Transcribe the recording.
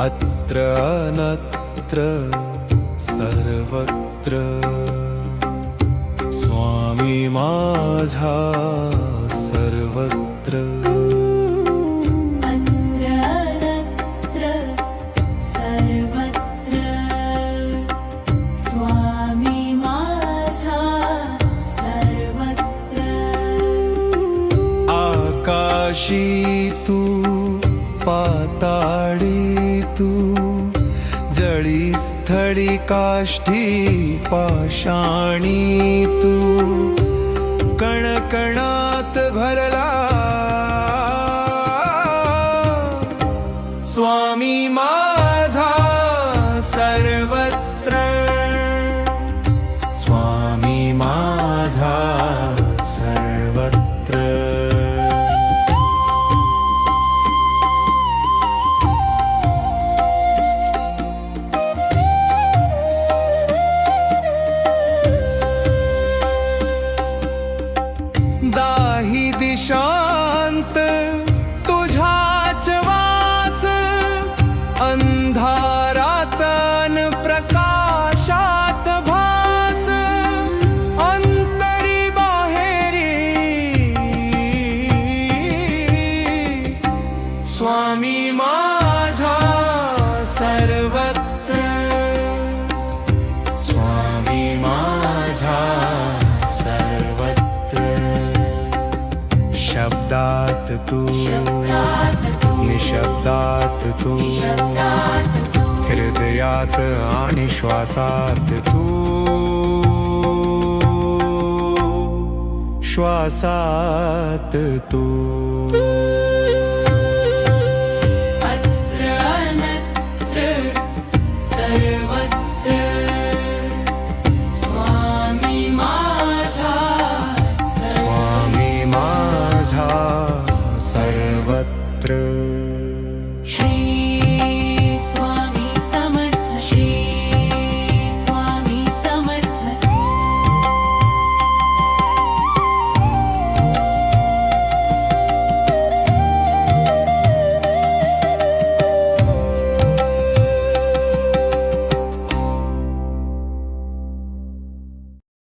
अन्यत्र सर्वत्र। स्वामी माझा सर्वत्र। अत्र तत्र सर्वत्र। स्वामी माझा सर्वत्र। आकाशी तू पाताळी तू जळी स्थळी काष्ठी पाषाणी तू. कणकणात भरला. स्वामी माझा सर्व अंधारात अन प्रकाशात भास अंतरी बाहेरी. स्वामी माझा सर्वत्र. स्वामी माझा सर्वत्र. शब्दात तू शब्दात तू निशब्दात तू. शब्दात तू हृदयात आणि श्वासात तू. श्वासात तू.